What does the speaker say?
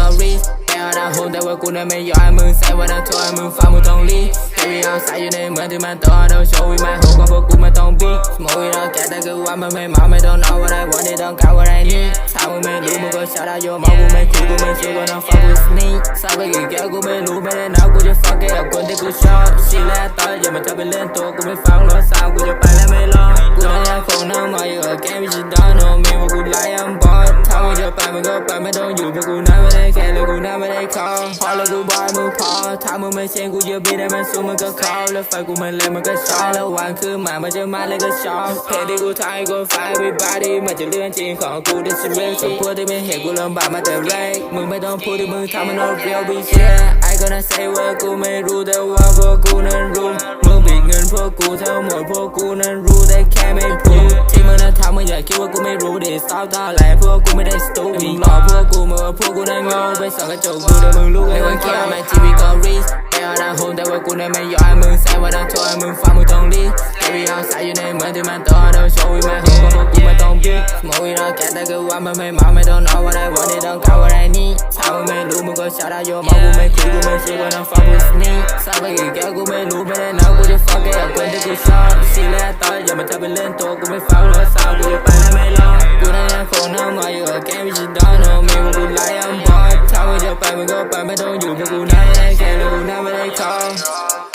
stories Tao đã hôn tao qua cuộc make mình giỏi mừng say what đang thôi mừng pha mừng thông lý Baby I'm sorry you name nothing my thought don't show me my hope còn vô cùng mà thông bi Mỗi đó kẻ ta cứ qua mà mày mỏi mày don't know what I want they don't got what I need. Sao mày mày lũ mày có sao đã vô máu của mày khu của mày chưa còn đang fuck with me. Sao mày ghi kéo của mày lũ mày đang nói của just fuck it up quên thì cứ short She là tối giờ mày tao bị lên tố của mày phóng lo sao của cho phải là mày lo มึงจะไปมึงก็ไปไม่ต้องอยู่เพราะกูนั้นไม่ได้แค่เลยกูนั้นไม่ได้ขอพอแล้วกูบอยมึงพอถ้ามึงไม่เช่นกูเยอะบีได้มันสูงมึงก็ขอแล้วไฟกูมันเล่นมันก็ช็อบแล้ววันคือมามันจะมาเลยก็ช็อบเพลงที่กูทายกูไฟ everybody มันจะเรื่องจริงของกู this is real ส่วนพวกที่ไม่เห็นกูลำบากมาแต่แรกมึงไม่ต้องพูดที่มึงทำมัน not real be shit I gonna say ว่ากูไม่รู้แต่ว่าพวกกูนั้นรู้มึงบิดเงินพวกกูทั้งหมดพวกกูนั้นรู้แต่แค่ไม่พูด นั้นทำมึงอย่าคิดว่ากูไม่รู้ดิ stop ตอนแรกพวกกูไม่ได้ stupid มึงหลอกพวกกูมาว่าพวกกูนั้นโง่ไปส่องกระจกดูแต่มึงรู้ไม่ว่าแค่ไม่ทีวีก็ reach แต่เอาหน้าโฮมแต่ว่ากูนั้นไม่ยอมให้มึงใส่วันนั้นทัวร์มึงฟังมึงต้องรีแค่วิเอาสายอยู่ในเหมืองที่มันต่อเดินโชว์วิมาโฮมก็พวกกูไม่ต้องบีสโมวิเราแค่แต่คือว่ามันไม่เมาไม่ต้องเอาะไรวันนี้ต้องการอะไรนี่ถ้ามึงไม่รู้มึงก็ชาดาโยมองกูไม่คุยกูไม่ช่วยกูน้องกาวไม่รู้ได้นับกูจะฟังแค่กับคนที่กูชอบชีแลต่ออย่ามาทำเป็นเล่นตัวกูไม่ฟังร shout out yo, မှာကိုမဲခုကိုမဲစေကနာဖာကိုစနိစာဝေးကကိုမဲလူမဲနောက်ကိုရဖကဲအကွဲတကူရှာစီလဲတာရမတပလန်တော့ကိုမဲဖာလို့စာကိုရပန်မဲလောကိုရရခုံနာမယောကဲမီချဒါနောမေကိုလိုက်အောင်ပါချောင်းရပန်မကိုပန်မတော့ယူမကိုနိုင်ခဲလို့နာမလိုက်ခေါ